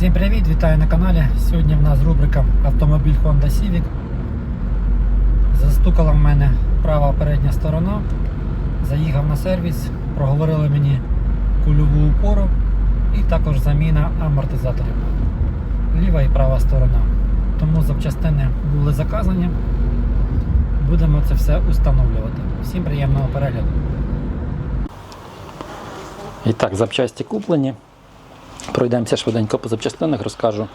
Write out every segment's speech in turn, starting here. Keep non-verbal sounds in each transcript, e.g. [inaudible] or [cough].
Всім привіт, вітаю на каналі. Сьогодні в нас рубрика Автомобіль Honda Civic. Застукала в мене права передня сторона. Заїхав на сервіс, проговорили мені кульову упору і також заміна амортизаторів. Ліва і права сторона. Тому запчастини були заказані. Будемо це все установлювати. Всім приємного перегляду. І так, запчасті куплені. Пройдемося швиденько по запчастинах, розкажу,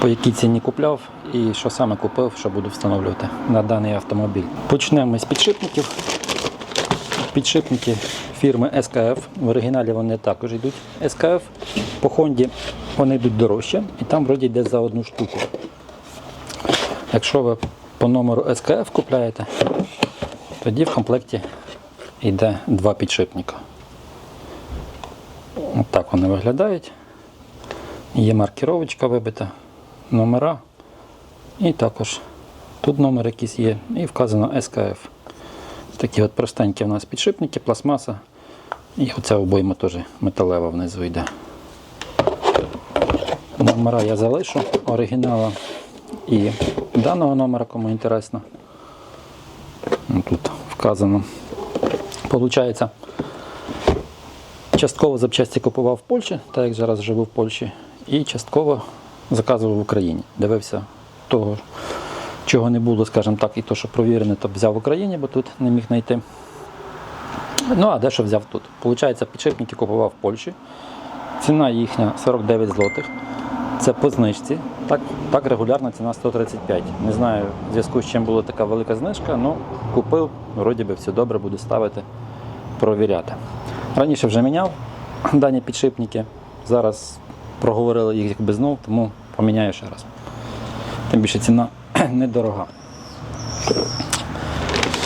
по якій ціні купляв і що саме купив, що буду встановлювати на даний автомобіль. Почнемо з підшипників. Підшипники фірми SKF. В оригіналі вони також йдуть SKF. По Хонді вони йдуть дорожче і там вроді йде за одну штуку. Якщо ви по номеру SKF купляєте, тоді в комплекті йде два підшипника. От так вони виглядають. Є маркіровочка вибита, номера. І також тут номер якийсь є, і вказано SKF. Такі от простенькі у нас підшипники, пластмаса. І оця обойма теж металева внизу йде. Номера я залишу оригінала і даного номера, кому інтересно. Тут вказано. Получається, Частково запчасті купував в Польщі, так як зараз живу в Польщі, і частково заказував в Україні. Дивився того, чого не було, скажімо так, і то, що провірене, то взяв в Україні, бо тут не міг знайти. Ну, а дещо взяв тут. Получається, підшипники купував в Польщі. Ціна їхня 49 злотих. Це по знижці. Так, так регулярна ціна 135. Не знаю, в зв'язку з чим була така велика знижка, але купив, вроді би все добре, буду ставити, провіряти. Раніше вже міняв дані підшипники. Зараз проговорили їх якби знов, тому поміняю ще раз. Тим більше ціна [clears throat] недорога.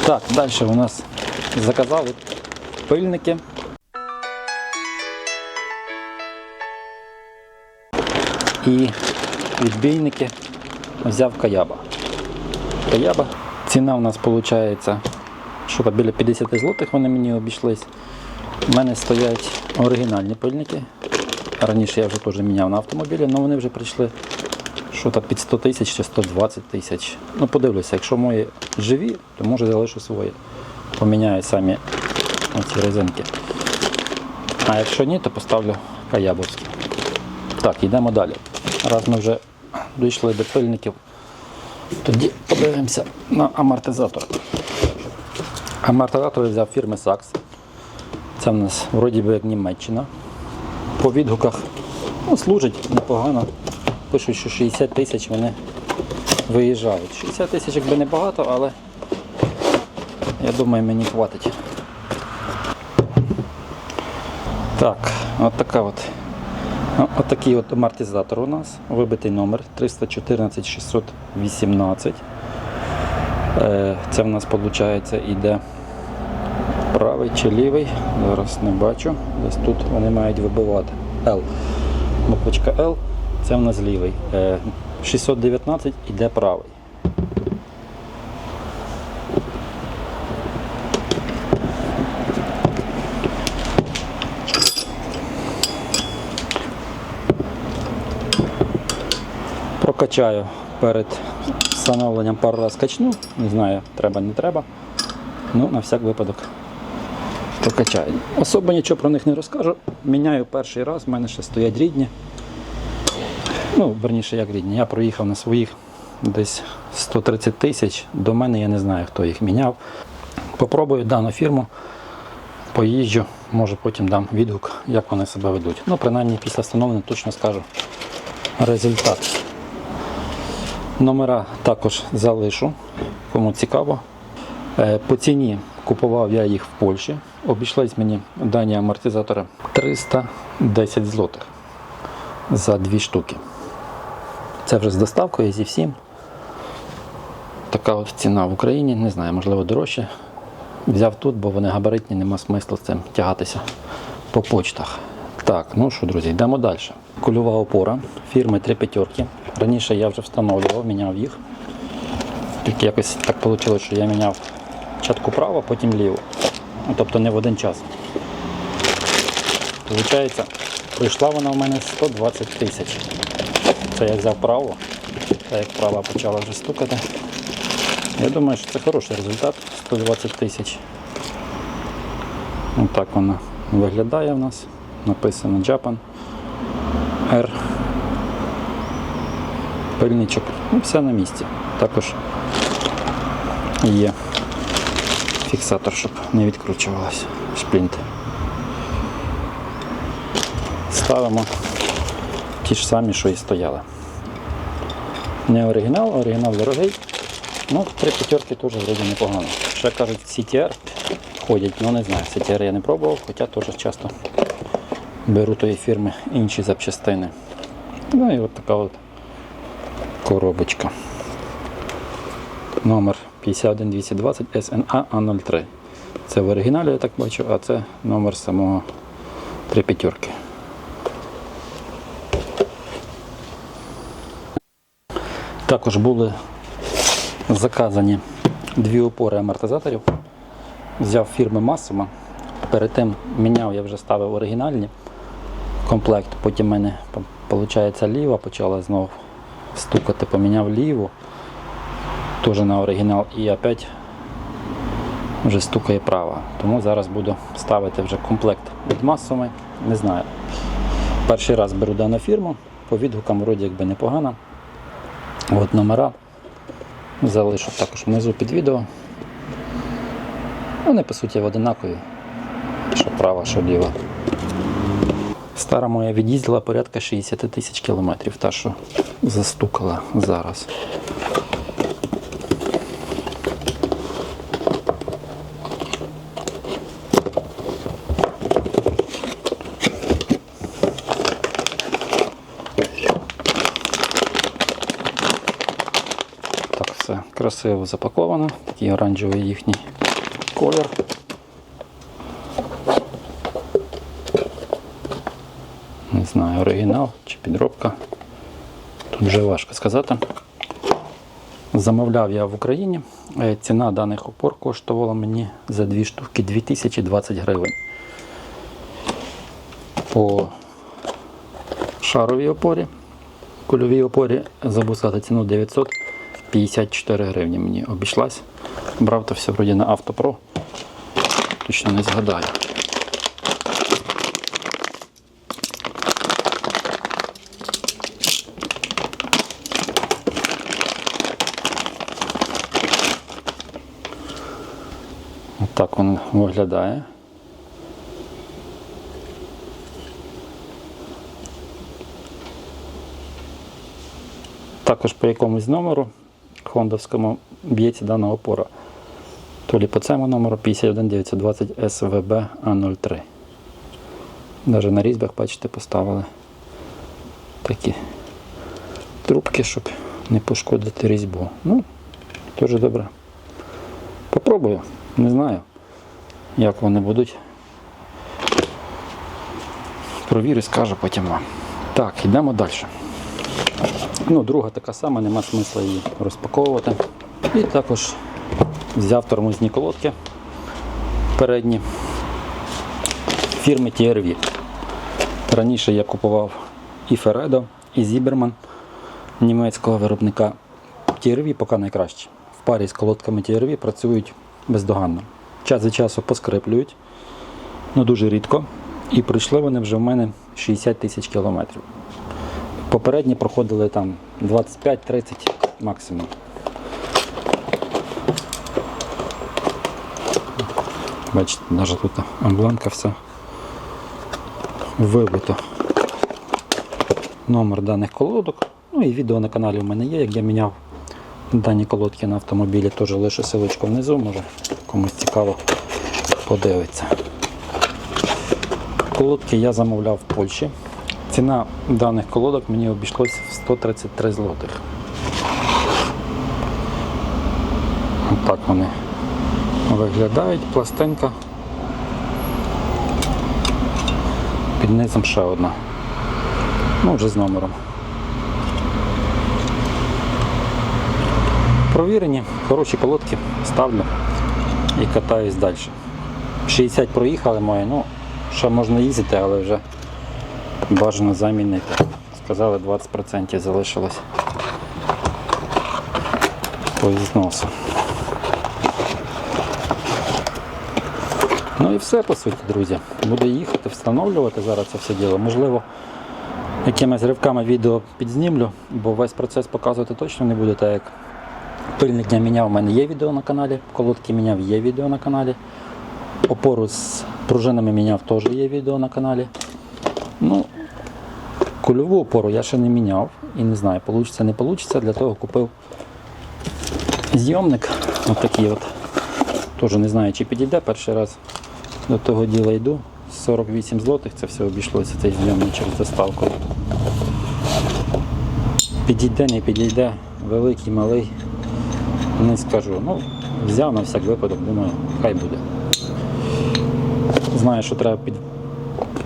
Так, далі у нас заказали пильники. І відбійники взяв каяба. Каяба. Ціна у нас виходить, що біля 50 злотих вони мені обійшлись. У мене стоять оригінальні пильники. Раніше я вже теж міняв на автомобілі, але вони вже прийшли що то під 100 тисяч чи 120 тисяч. Ну, подивлюся, якщо мої живі, то може залишу свої. Поміняю самі оці резинки. А якщо ні, то поставлю каябовські. Так, йдемо далі. Раз ми вже дійшли до пильників, тоді подивимося на амортизатори. Амортизатори взяв фірми Saks. Це в нас вроді би як Німеччина. По відгуках ну, служить непогано. Пишуть, що 60 тисяч вони виїжджають. 60 тисяч якби небагато, але я думаю, мені хватить. Так, от така от. Ну, От такий от амортизатор у нас. Вибитий номер 314 618. Е, Це в нас виходить іде правий чи лівий, зараз не бачу. Десь тут вони мають вибивати L. Кнопочка L, це в нас лівий. Е, 619 іде правий. Прокачаю перед встановленням пару раз качну, не знаю, треба, не треба. Ну, на всяк випадок прокачаю. Особо нічого про них не розкажу. Міняю перший раз, в мене ще стоять рідні. Ну, верніше, як рідні. Я проїхав на своїх десь 130 тисяч. До мене я не знаю, хто їх міняв. Попробую дану фірму, поїжджу, може потім дам відгук, як вони себе ведуть. Ну, принаймні після встановлення точно скажу результат. Номера також залишу, кому цікаво. Е, По ціні купував я їх в Польщі. Обійшлись мені дані амортизатори 310 злотих за дві штуки. Це вже з доставкою зі всім. Така от ціна в Україні, не знаю, можливо дорожче. Взяв тут, бо вони габаритні, нема смислу з цим тягатися по почтах. Так, ну що, друзі, йдемо далі. Кульова опора фірми Три п'ятерки. Раніше я вже встановлював, міняв їх. Тільки якось так вийшло, що я міняв спочатку право, потім ліво. Тобто не в один час. Получається, Прийшла вона в мене 120 тисяч. Це я взяв право, та як права почала вже стукати. Я думаю, що це хороший результат 120 тисяч. Ось так вона виглядає в нас. Написано Japan R. Пильничок. Ну, все на місці. Також є фіксатор, щоб не відкручувалося шплінти. Ставимо ті ж самі, що і стояли. Не оригінал, оригінал дорогий. Ну, три п'ятерки теж вроді непогано. Ще кажуть, CTR ходять, ну не знаю, CTR я не пробував, хоча теж часто беру тої фірми інші запчастини. Ну і от така от коробочка. Номер 51220 SNA A03. Це в оригіналі, я так бачу, а це номер самого три п'ятерки. Також були заказані дві опори амортизаторів. Взяв фірми Massimo. Перед тим міняв, я вже ставив оригінальні комплект. Потім в мене виходить, ліва почала знову стукати, поміняв ліву. Теж на оригінал і опять вже стукає права. Тому зараз буду ставити вже комплект від Massimo. Не знаю. Перший раз беру дану фірму, по відгукам вроді якби непогано. От номера залишу також внизу під відео. Вони по суті одинакові, що права, що ліва. Стара моя від'їздила порядка 60 тисяч кілометрів, та що застукала зараз. красиво запаковано, такий оранжевий їхній колір. Не знаю, оригінал чи підробка. Тут вже важко сказати. Замовляв я в Україні. Е, ціна даних опор коштувала мені за дві штуки 2020 гривень. По шаровій опорі, кульовій опорі забускати ціну 900 гривень. 54 гривні мені обійшлась. Брав то все вроді на Автопро. Точно не згадаю. Так він виглядає. Також по якомусь номеру хондовському б'ється дана опора. То лі по цьому номеру 51920 СВБ А03. Навіть на різьбах, бачите, поставили такі трубки, щоб не пошкодити різьбу. Ну, дуже добре. Попробую, не знаю, як вони будуть. Провірю, скажу потім вам. Так, йдемо далі. Ну, друга така сама, нема смисла її розпаковувати. І також взяв тормозні колодки передні фірми TRV. Раніше я купував і Ferredo, і Zieberman німецького виробника. TRV поки найкраще. В парі з колодками TRV працюють бездоганно. Час від часу поскриплюють, ну дуже рідко. І пройшли вони вже в мене 60 тисяч кілометрів. Попередні проходили там 25-30 максимум. Бачите, навіть тут амбланка вся вибито. Номер даних колодок. Ну і відео на каналі у мене є, як я міняв дані колодки на автомобілі, теж лише силочку внизу, може комусь цікаво подивитися. Колодки я замовляв в Польщі. Ціна даних колодок мені обійшлося в 133 злотих. Так вони виглядають, пластинка. Під низом ще одна. Ну, вже з номером. Провірені, хороші колодки, ставлю і катаюсь далі. 60 проїхали мої, ну, ще можна їздити, але вже бажано замінити. Сказали 20% залишилось по зносу. Ну і все по суті, друзі. Буду їхати, встановлювати зараз це все діло. Можливо, якимись ривками відео підзнімлю, бо весь процес показувати точно не буду, так як пильник я міняв, у мене є відео на каналі, колодки міняв, є відео на каналі. Опору з пружинами міняв, теж є відео на каналі. Ну, кульову опору я ще не міняв і не знаю, вийде, не вийде. Для того купив зйомник. От такий от. Теж не знаю, чи підійде перший раз до того діла йду. 48 злотих це все обійшлося цей зйомник через доставку. Підійде, не підійде, великий, малий. Не скажу. Ну, взяв на всяк випадок, думаю, хай буде. Знаю, що треба під,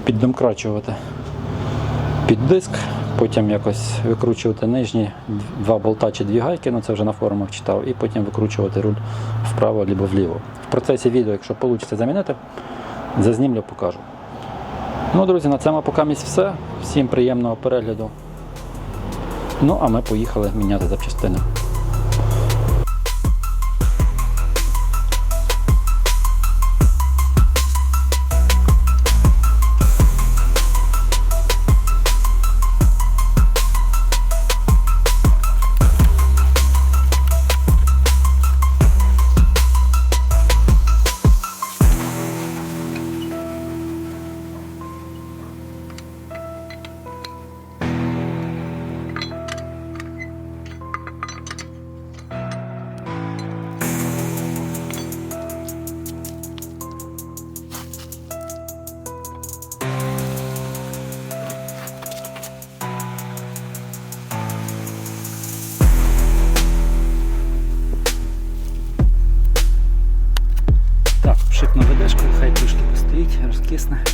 піддомкрачувати під диск, потім якось викручувати нижні два болта чи дві гайки, ну це вже на форумах читав, і потім викручувати руль вправо або вліво. В процесі відео, якщо вийде замінити, зазнімлю, покажу. Ну, друзі, на цьому поки все. Всім приємного перегляду. Ну, а ми поїхали міняти запчастини. Пшикну ведешку, хай трошки постоїть, розкисне.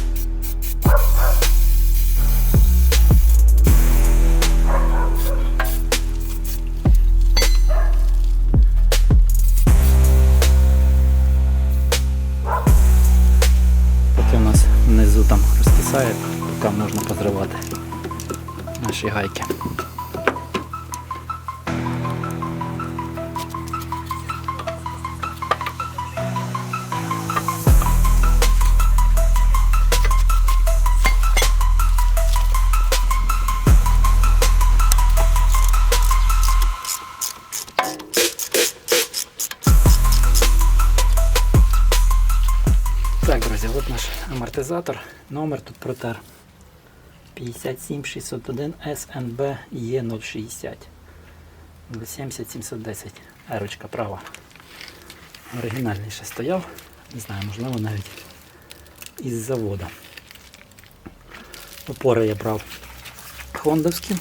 Поки у нас внизу там розкисає, поки можна позривати наші гайки. Наш амортизатор. Номер тут протер 57601 СНБ Е060. 70710. Ерочка права. Оригінальний ще стояв. Не знаю, можливо навіть із заводу. Опори я брав хондовські.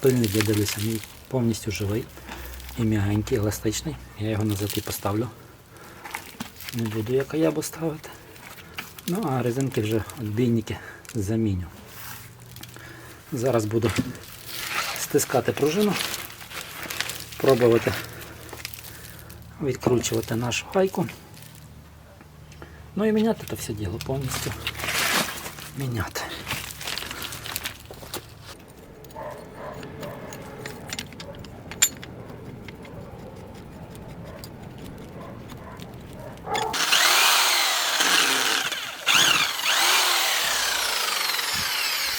Пильник я дивлюся, мій повністю живий і м'ягенький, еластичний. Я його на зати поставлю. Не буду як аябу ставити. Ну а резинки вже відбійники заміню. Зараз буду стискати пружину, пробувати відкручувати нашу гайку. Ну і міняти це все діло повністю. Міняти.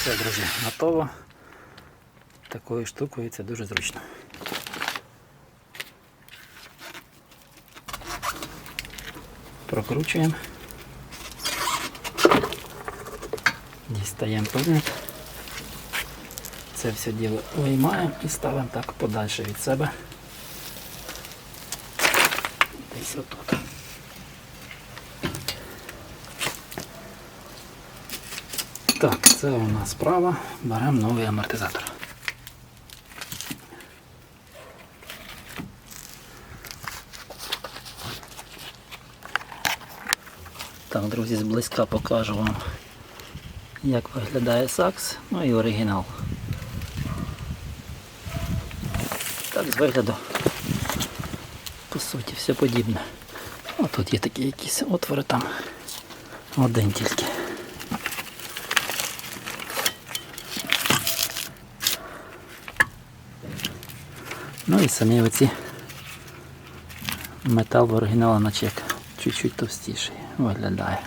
Все, друзі, готово. Такою штукою це дуже зручно. Прокручуємо. Дістаємо пильник. Це все діло виймаємо і ставимо так подальше від себе. Десь отут. Так, це у нас справа. Беремо новий амортизатор. Так, друзі, зблизька покажу вам, як виглядає сакс, ну і оригінал. Так, з вигляду, по суті, все подібне. Ну, Отут є такі якісь отвори там. Один тільки. Ну і самі оці метал в оригінала на чуть-чуть товстіший виглядає.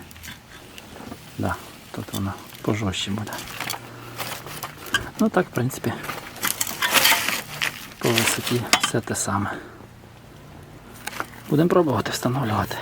Да, тут воно пожорстче буде. Ну так, в принципі, по висоті все те саме. Будемо пробувати встановлювати.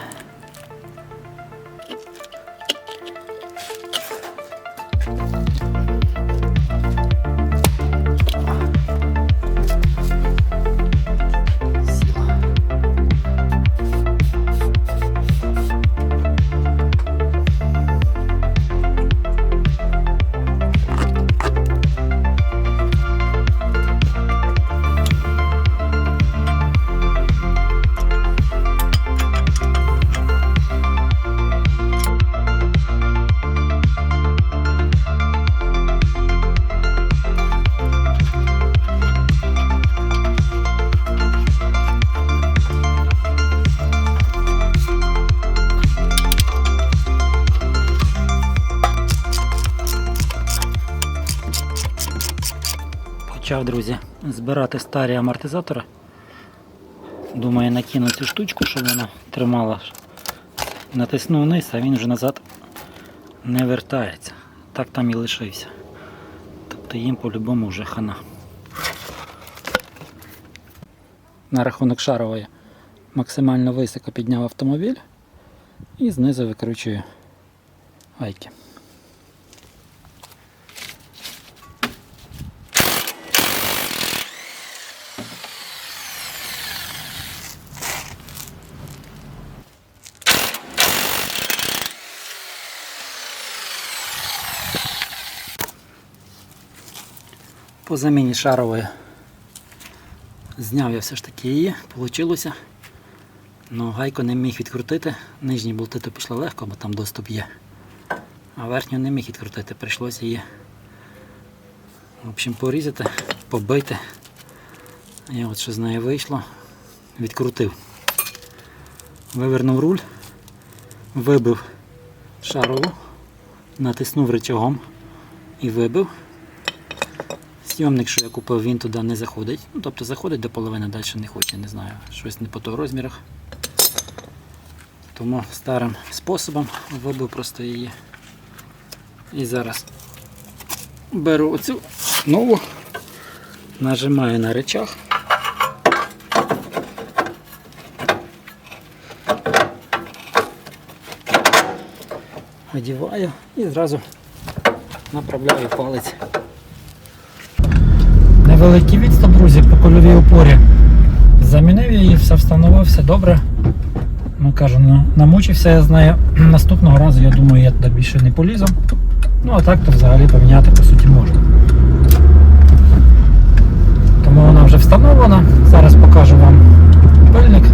Почав, друзі, збирати старі амортизатори. Думаю, накину цю штучку, щоб вона тримала. Натиснув вниз, а він вже назад не вертається. Так там і лишився. Тобто їм по-любому вже хана. На рахунок шарової максимально високо підняв автомобіль і знизу викручую гайки. По заміні шарової зняв я все ж таки її, вийшло. Ну, гайку не міг відкрутити. Нижні болти то пішло легко, бо там доступ є. А верхню не міг відкрутити, прийшлося її в общем, порізати, побити. І от що з неї вийшло, відкрутив. Вивернув руль, вибив шарову, натиснув рычагом і вибив. Сйомник, що я купив, він туди не заходить. Ну, тобто заходить до половини, далі не хоче, не знаю, щось не по того розмірах. Тому старим способом вибив просто її. І зараз беру оцю нову, нажимаю на речах. Одіваю і зразу направляю палець. Невеликий відступ, друзі, по кольовій опорі. Замінив її, все встановив, все добре. Ну кажу, ну, намучився я з нею. [clears throat] Наступного разу, я думаю, я туди більше не полізу. Ну а так то взагалі поміняти по суті можна. Тому вона вже встановлена. Зараз покажу вам пильник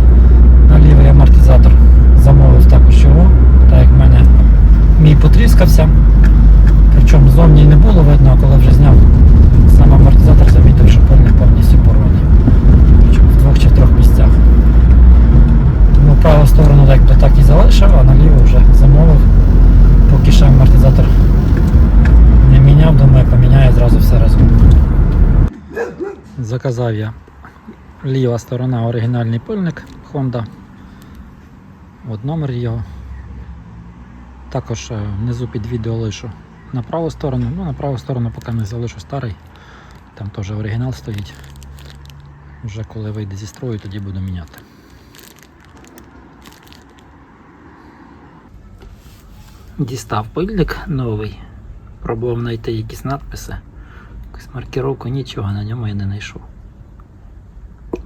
на лівий амортизатор. Замовив також його, так як в мене мій потріскався. Причому зовні не було видно, коли вже зняв амортизатор, замітив, що пильник повністю. Причому в двох чи трьох місцях. Тому праву сторону так, так і залишив, а наліво вже замовив. Поки ще амортизатор не міняв, думаю, поміняю зразу все разом. Заказав я ліва сторона оригінальний пильник Honda. От номер його. Також е, внизу під відео лишу на праву сторону. Ну, на праву сторону поки не залишу старий. Там теж оригінал стоїть. Вже коли вийде зі строю, тоді буду міняти. Дістав пильник новий. Пробував знайти якісь надписи. Якусь маркировку, нічого на ньому я не знайшов.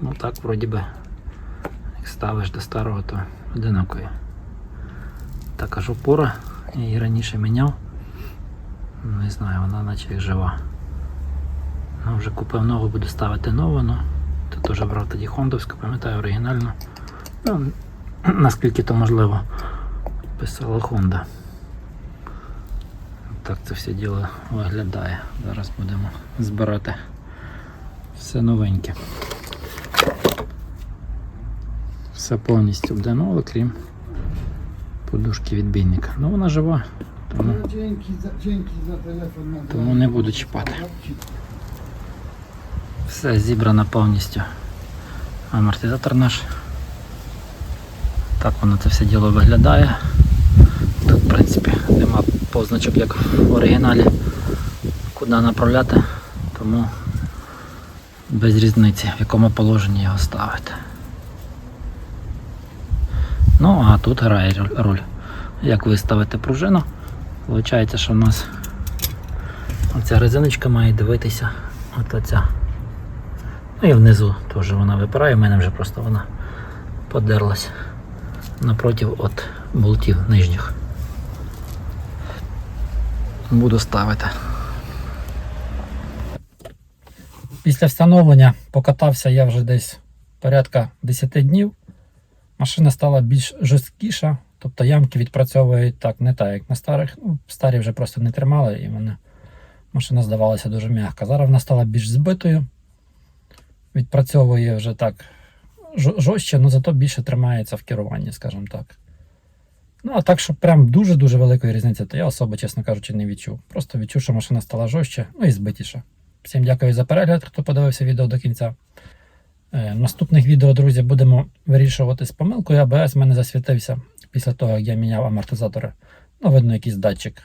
Ну так, вроді би, як ставиш до старого, то одинакові. Така ж опора, я її раніше міняв. Не знаю, вона наче як жива. Вже купив нову, буду ставити нову, ну, то теж брав тоді хондовську, пам'ятаю, оригінальну. Ну, [clears throat] наскільки то можливо, писала Honda. Так це все діло виглядає. Зараз будемо збирати все новеньке. Все повністю буде нове, крім подушки відбійника. Ну вона жива, тому. Na Тому не буду чіпати. Все зібрано повністю амортизатор наш. Так воно це все діло виглядає. Тут, в принципі, нема позначок, як в оригіналі, куди направляти, тому без різниці, в якому положенні його ставити. Ну, а тут грає роль-. Як виставити пружину. Виходить, що в нас оця резиночка має дивитися от оця. Ну і внизу теж вона випирає, в мене вже просто вона подерлась напроти от болтів нижніх. Буду ставити. Після встановлення покатався я вже десь порядка 10 днів. Машина стала більш жорсткіша, тобто ямки відпрацьовують так, не так, як на старих. Ну, старі вже просто не тримали і мене машина здавалася дуже м'яка. Зараз вона стала більш збитою, відпрацьовує вже так жорстче, але зато більше тримається в керуванні, скажімо так. Ну, а так, щоб прям дуже-дуже великої різниці, то я особо, чесно кажучи, не відчув. Просто відчув, що машина стала жорстче, ну і збитіша. Всім дякую за перегляд, хто подивився відео до кінця. Е, наступних відео, друзі, будемо вирішувати з помилкою. АБС в мене засвітився після того, як я міняв амортизатори. Ну, видно, якийсь датчик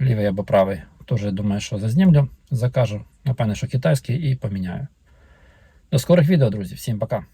лівий або правий. Теж думаю, що зазнімлю, закажу, напевне, що китайський, і поміняю. До скорих відео, друзі. Всім пока.